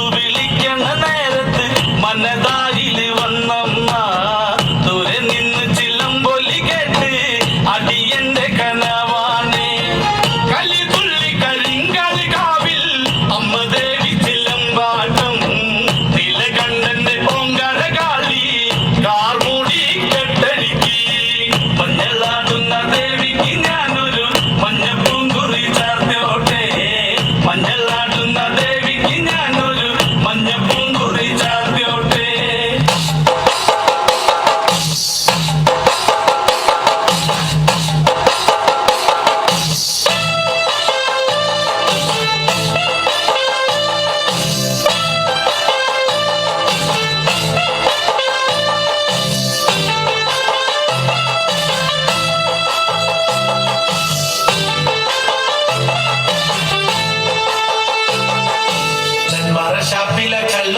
will be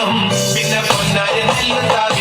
ും പിന്നെ പൊന്നാരി നെല്ലുത്താൽ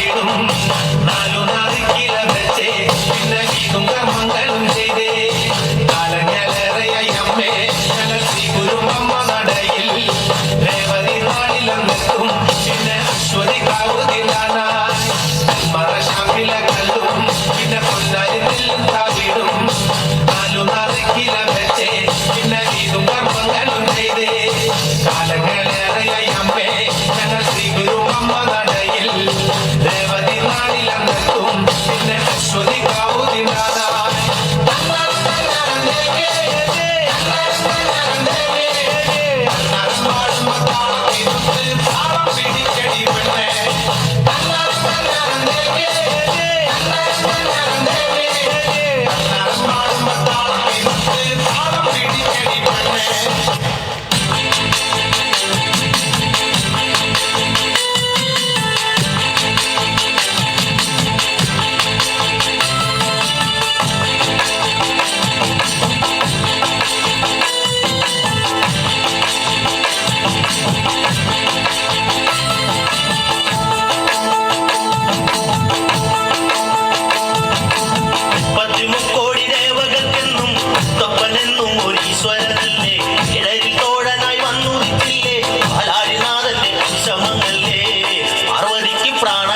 ഈശ്വരനല്ലേ ഇടരിത്തോഴനായി വന്നു നിന്നില്ലേ പാലാഴിനാഥന്റെ അംശമല്ലേ പാർവതിക്ക് പ്രാണ